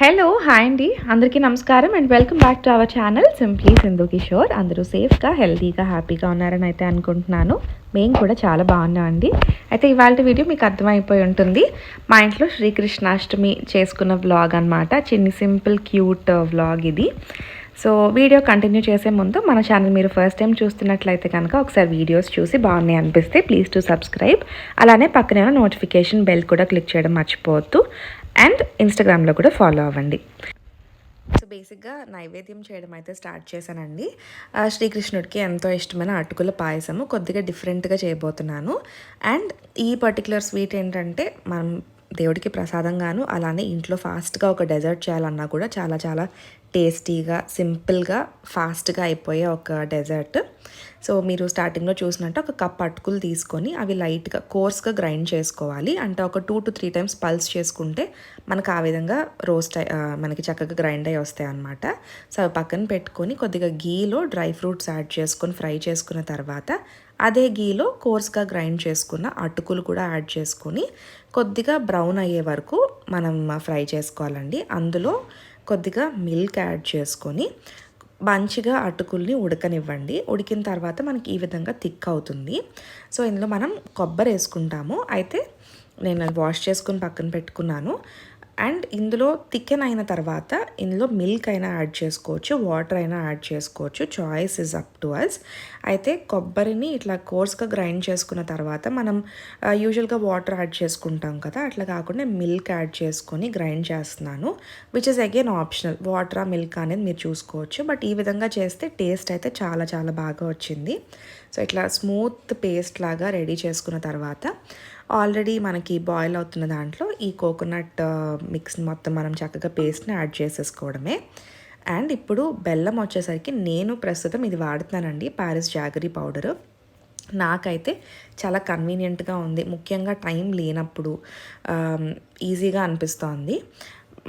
Hello hi అండి. అందరికీ నమస్కారం and welcome back to our channel simply Sindhu Kishore అందరూ సేఫ్గా హెల్తీగా హ్యాపీగా ఉన్నారని అయితే అనుకుంటున్నాను. మేము కూడా చాలా బాగున్నాం అండి అయితే ఇవాళ వీడియో మీకు అర్థమైపోయి ఉంటుంది. మా ఇంట్లో శ్రీకృష్ణాష్టమి చేసుకున్న వ్లాగ్ అనమాట చిన్ని సింపుల్ క్యూట్ వ్లాగ్ ఇది. సో వీడియో కంటిన్యూ చేసే ముందు మన ఛానల్ మీరు ఫస్ట్ టైం చూస్తున్నట్లయితే కనుక ఒకసారి వీడియోస్ చూసి బాగున్నాయి అనిపిస్తే ప్లీజ్ టు సబ్స్క్రైబ్ అలానే పక్కనే నోటిఫికేషన్ బెల్ కూడా క్లిక్ చేయడం మర్చిపోవద్దు. అండ్ ఇన్స్టాగ్రామ్లో కూడా ఫాలో అవ్వండి. సో బేసిక్గా నైవేద్యం చేయడం అయితే స్టార్ట్ చేశానండి. ఆ, శ్రీకృష్ణుడికి ఎంతో ఇష్టమైన అటుకుల పాయసము కొద్దిగా డిఫరెంట్గా చేయబోతున్నాను. అండ్ ఈ పర్టికులర్ స్వీట్ ఏంటంటే మనం దేవుడికి ప్రసాదంగాను అలానే ఇంట్లో ఫాస్ట్గా ఒక డెజర్ట్ చేయాలన్నా కూడా చాలా చాలా టేస్టీగా సింపుల్గా ఫాస్ట్గా అయిపోయే ఒక డెజర్ట్. సో మీరు స్టార్టింగ్లో చూసినట్టు ఒక కప్ అటుకులు తీసుకొని అవి లైట్గా కోర్స్గా గ్రైండ్ చేసుకోవాలి. అంటే ఒక two to three times pulse చేసుకుంటే మనకు ఆ విధంగా రోస్ట్ మనకి చక్కగా గ్రైండ్ అయ్యి వస్తాయి అనమాట సో అవి పక్కన పెట్టుకొని కొద్దిగా గీలో డ్రై ఫ్రూట్స్ యాడ్ చేసుకొని ఫ్రై చేసుకున్న తర్వాత అదే గీలో కోర్స్గా గ్రైండ్ చేసుకున్న అటుకులు కూడా యాడ్ చేసుకొని కొద్దిగా బ్రౌన్ అయ్యే వరకు మనం ఫ్రై చేసుకోవాలండి. అందులో కొద్దిగా మిల్క్ యాడ్ చేసుకొని మంచిగా అటుకుల్ని ఉడకనివ్వండి. ఉడికిన తర్వాత మనకి ఈ విధంగా థిక్ అవుతుంది. సో ఇందులో మనం కొబ్బరి వేసుకుంటాము అయితే నేను అది వాష్ చేసుకుని పక్కన పెట్టుకున్నాను. అండ్ ఇందులో థికెన్ అయిన తర్వాత ఇందులో మిల్క్ అయినా యాడ్ చేసుకోవచ్చు వాటర్ అయినా యాడ్ చేసుకోవచ్చు. Choice is up to us అయితే కొబ్బరిని ఇట్లా కోర్స్గా గ్రైండ్ చేసుకున్న తర్వాత మనం యూజువల్గా వాటర్ యాడ్ చేసుకుంటాం కదా అట్లా కాకుండా మిల్క్ యాడ్ చేసుకొని గ్రైండ్ చేస్తున్నాను which is again optional water milk అనేది మీరు చూసుకోవచ్చు. బట్ ఈ విధంగా చేస్తే టేస్ట్ అయితే చాలా చాలా బాగా వచ్చింది. సో ఇట్లా స్మూత్ పేస్ట్ లాగా రెడీ చేసుకున్న తర్వాత ఆల్రెడీ మనకి బాయిల్ అవుతున్న దాంట్లో ఈ కోకోనట్ మిక్స్ మొత్తం మనం చక్కగా పేస్ట్ని యాడ్ చేసేసుకోవడమే. అండ్ ఇప్పుడు బెల్లం వచ్చేసరికి నేను ప్రస్తుతం ఇది వాడుతున్నానండి ప్యారిస్ జాగరీ పౌడరు. నాకైతే చాలా కన్వీనియంట్గా ఉంది. ముఖ్యంగా టైం లేనప్పుడు ఈజీగా అనిపిస్తోంది.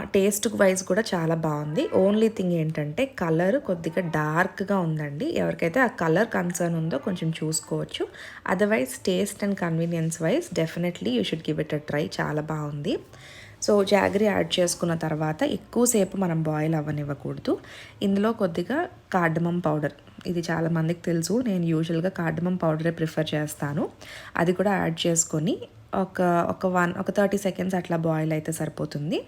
టేస్ట్ వైజ్ కూడా చాలా బాగుంది. ఓన్లీ థింగ్ ఏంటంటే కలర్ కొద్దిగా డార్క్గా ఉందండి. ఎవరికైతే ఆ కలర్ కన్సర్న్ ఉందో కొంచెం చూసుకోవచ్చు. Otherwise taste and convenience wise definitely you should give it a try చాలా బాగుంది. సో జాగరీ యాడ్ చేసుకున్న తర్వాత ఎక్కువసేపు మనం బాయిల్ అవ్వనివ్వకూడదు. ఇందులో కొద్దిగా కార్డమం పౌడర్ ఇది చాలా మందికి తెలుసు. నేను యూజువల్గా కార్డమం పౌడరే ప్రిఫర్ చేస్తాను. అది కూడా యాడ్ చేసుకొని ఒక ఒక వన్ ఒక థర్టీ సెకండ్స్ అట్లా బాయిల్ అయితే సరిపోతుంది.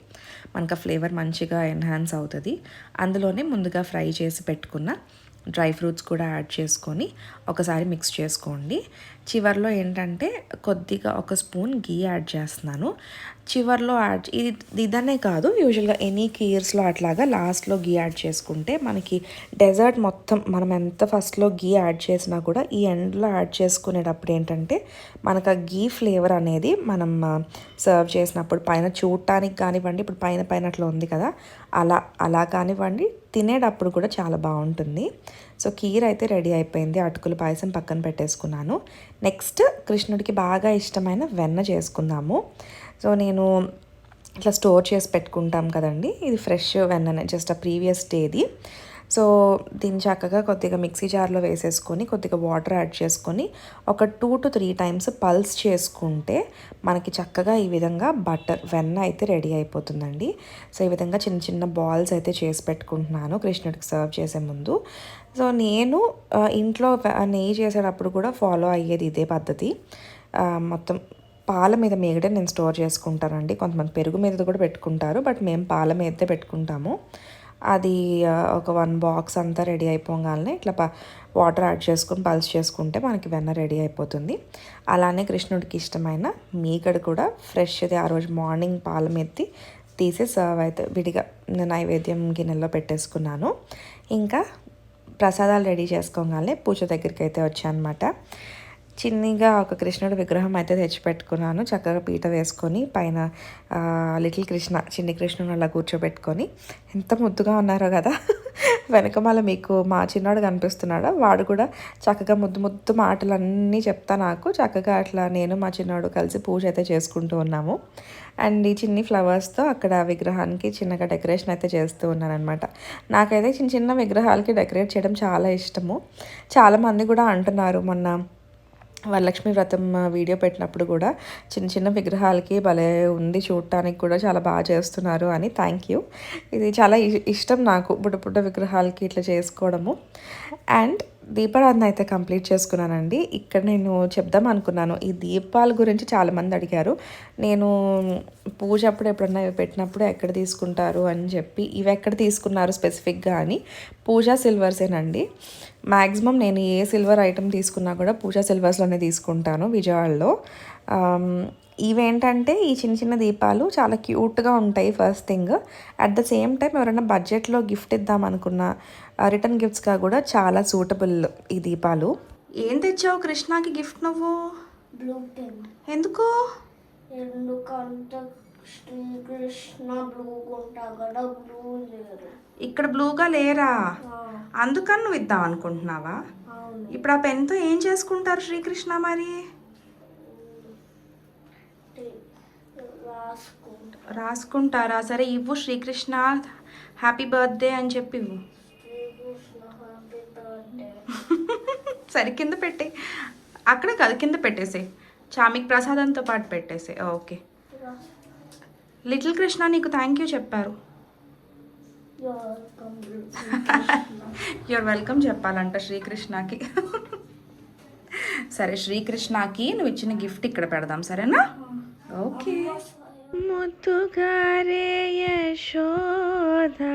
మనకు ఫ్లేవర్ మంచిగా ఎన్హాన్స్ అవుతుంది. అందులోనే ముందుగా ఫ్రై చేసి పెట్టుకున్న డ్రై ఫ్రూట్స్ కూడా యాడ్ చేసుకొని ఒకసారి మిక్స్ చేసుకోండి. చివర్లో ఏంటంటే కొద్దిగా ఒక స్పూన్ గీ యాడ్ చేస్తున్నాను. చివర్లో యాడ్ ఇది ఇదనే కాదు యూజువల్గా ఎనీ కీర్స్లో అట్లాగా లాస్ట్లో గీ యాడ్ చేసుకుంటే మనకి డెజర్ట్ మొత్తం మనం ఎంత ఫస్ట్లో గీ యాడ్ చేసినా కూడా ఈ ఎండ్లో యాడ్ చేసుకునేటప్పుడు ఏంటంటే మనకు ఆ గీ ఫ్లేవర్ అనేది మనం సర్వ్ చేసినప్పుడు పైన చూడటానికి కానివ్వండి ఇప్పుడు పైన పైన అట్లా ఉంది కదా అలా అలా కానివ్వండి తినేటప్పుడు కూడా చాలా బాగుంటుంది. సో కీర్ అయితే రెడీ అయిపోయింది. అటుకుల పాయసం పక్కన పెట్టేసుకున్నాను. నెక్స్ట్ కృష్ణుడికి బాగా ఇష్టమైన వెన్న చేసుకుందాము. సో నేను ఇట్లా స్టోర్ చేసి పెట్టుకుంటాం కదండి. ఇది ఫ్రెష్ వెన్ననే జస్ట్ ఆ ప్రీవియస్ డేది. సో దీన్ని చక్కగా కొద్దిగా మిక్సీ జార్లో వేసేసుకొని కొద్దిగా వాటర్ యాడ్ చేసుకొని ఒక two to three times pulse చేసుకుంటే మనకి చక్కగా ఈ విధంగా బటర్ వెన్న అయితే రెడీ అయిపోతుందండి. సో ఈ విధంగా చిన్న చిన్న బాల్స్ అయితే చేసి పెట్టుకుంటున్నాను కృష్ణుడికి సర్వ్ చేసే ముందు. సో నేను ఇంట్లో నెయ్యి చేసేటప్పుడు కూడా ఫాలో అయ్యేది ఇదే పద్ధతి. మొత్తం పాల మీద మీగడే నేను స్టోర్ చేసుకుంటానండి. కొంతమంది పెరుగు మీద కూడా పెట్టుకుంటారు బట్ మేము పాల మీదే పెట్టుకుంటాము. అది ఒక వన్ బాక్స్ అంతా రెడీ అయిపోగానే ఇట్లా ప వాటర్ యాడ్ చేసుకుని పల్స్ చేసుకుంటే మనకి వెన్న రెడీ అయిపోతుంది. అలానే కృష్ణుడికి ఇష్టమైన మీగడ కూడా ఫ్రెష్ది ఆ రోజు మార్నింగ్ పాల మీదది తీసి సర్వ్ అయితే విడిగా నైవేద్యం గిన్నెలో పెట్టేసుకున్నాను. ఇంకా ప్రసాదాలు రెడీ చేసుకోగానే పూజ దగ్గరికి అయితే వచ్చానమాట. చిన్నగా ఒక కృష్ణుడి విగ్రహం అయితే తెచ్చిపెట్టుకున్నాను. చక్కగా పీట వేసుకొని పైన లిటిల్ కృష్ణ చిన్ని కృష్ణుని అలా కూర్చోబెట్టుకొని. ఎంత ముద్దుగా ఉన్నారో కదా. వెనకమాల మీకు మా చిన్నవాడు కనిపిస్తున్నాడా? వాడు కూడా చక్కగా ముద్దు ముద్దు మాటలన్నీ చెప్తా నాకు. చక్కగా అట్లా నేను మా చిన్నవాడు కలిసి పూజ అయితే చేసుకుంటూ ఉన్నాము. అండ్ ఈ చిన్ని ఫ్లవర్స్తో అక్కడ విగ్రహానికి చిన్నగా డెకరేషన్ అయితే చేస్తూ ఉన్నానమాట నాకైతే చిన్న చిన్న విగ్రహాలకి డెకరేట్ చేయడం చాలా ఇష్టము. చాలామంది కూడా అంటున్నారు మొన్న వరలక్ష్మి వ్రతం వీడియో పెట్టినప్పుడు కూడా చిన్న చిన్న విగ్రహాలకి భలే ఉంది చూడటానికి కూడా చాలా బాగా చేస్తున్నారు అని. థ్యాంక్ యూ ఇది చాలా ఇ- ఇష్టం నాకు బుడ్డ బుడ్డ విగ్రహాలకి ఇట్లా చేసుకోవడము. అండ్ దీపారాధన అయితే కంప్లీట్ చేసుకున్నానండి. ఇక్కడ నేను చెప్దాం అనుకున్నాను. ఈ దీపాల గురించి చాలామంది అడిగారు. నేను పూజ అప్పుడు ఎప్పుడన్నా ఇవి పెట్టినప్పుడు ఎక్కడ తీసుకుంటారు అని చెప్పి ఇవి ఎక్కడ తీసుకున్నారు స్పెసిఫిక్గా అని పూజా సిల్వర్సేనండి. మ్యాక్సిమం నేను ఏ సిల్వర్ ఐటెం తీసుకున్నా కూడా పూజా సిల్వర్స్లోనే తీసుకుంటాను విజయవాడలో. ఇవేంటంటే ఈ చిన్న చిన్న దీపాలు చాలా క్యూట్గా ఉంటాయి first thing. At the same time ఎవరైనా బడ్జెట్లో గిఫ్ట్ ఇద్దాం రిటర్న్ గిఫ్ట్స్గా కూడా చాలా సూటబుల్ ఈ దీపాలు. ఏం తెచ్చావు కృష్ణకి గిఫ్ట్ నువ్వు? బ్లూ పెన్ ఎందుకు? ఎందుకంటే శ్రీకృష్ణ బ్లూ ఉంటా కదా బ్లూ లేరు. ఇక్కడ బ్లూగా లేరా? అందుకని నువ్వు ఇద్దాం అనుకుంటున్నావా? అవును. ఇప్పుడు ఆ పెన్తో ఏం చేసుకుంటారు శ్రీకృష్ణ మరి? రాసుకుంటారా? సరే ఇవ్వు శ్రీకృష్ణ హ్యాపీ బర్త్డే అని చెప్పి ఇవ్వు. సరే కింద పెట్టే అక్కడ కాదు కింద పెట్టేసే చామిక్ ప్రసాదంతో పాటు పెట్టేసే ఓకే. లిటిల్ కృష్ణ నీకు థ్యాంక్ యూ చెప్పారు. యువర్ వెల్కమ్ చెప్పాలంట శ్రీకృష్ణకి. సరే శ్రీకృష్ణకి నువ్వు ఇచ్చిన గిఫ్ట్ ఇక్కడ పెడదాం సరేనా? ఓకే. ముద్దుగారే యశోదా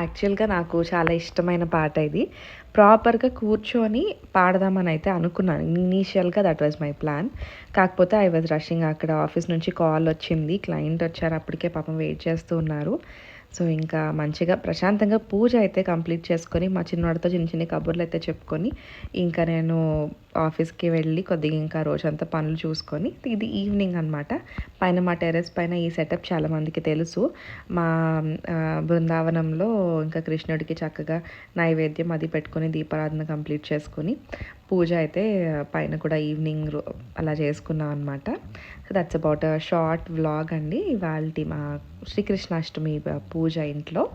యాక్చువల్గా నాకు చాలా ఇష్టమైన పాట ఇది. ప్రాపర్గా కూర్చొని పాడదామని అయితే అనుకున్నాను. ఇనీషియల్గా దట్ వాజ్ మై ప్లాన్ కాకపోతే ఐ వాజ్ రషింగ్ అక్కడ ఆఫీస్ నుంచి కాల్ వచ్చింది. క్లయింట్ వచ్చారు. అప్పటికే పాపం వెయిట్ చేస్తూ ఉన్నారు. సో ఇంకా మంచిగా ప్రశాంతంగా పూజ అయితే కంప్లీట్ చేసుకొని మా చిన్నవాడితో చిన్న చిన్న కబుర్లు అయితే చెప్పుకొని ఇంకా నేను ఆఫీస్కి వెళ్ళి కొద్దిగా ఇంకా రోజంతా పనులు చూసుకొని ఇది ఈవినింగ్ అనమాట పైన మా టెర్రస్ పైన ఈ సెటప్ చాలామందికి తెలుసు. మా బృందావనంలో ఇంకా కృష్ణుడికి చక్కగా నైవేద్యం అది పెట్టుకొని దీపారాధన కంప్లీట్ చేసుకొని పూజ అయితే పైన కూడా ఈవినింగ్ రో- అలా చేసుకున్నాం అనమాట so that's about short vlog అండి. ఇవాళ మా శ్రీకృష్ణాష్టమి పూజ ఇంట్లో.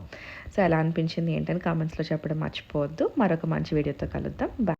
సో ఎలా అనిపించింది ఏంటని కామెంట్స్లో చెప్పడం మర్చిపోవద్దు. మరొక మంచి వీడియోతో కలుద్దాం. బాయ్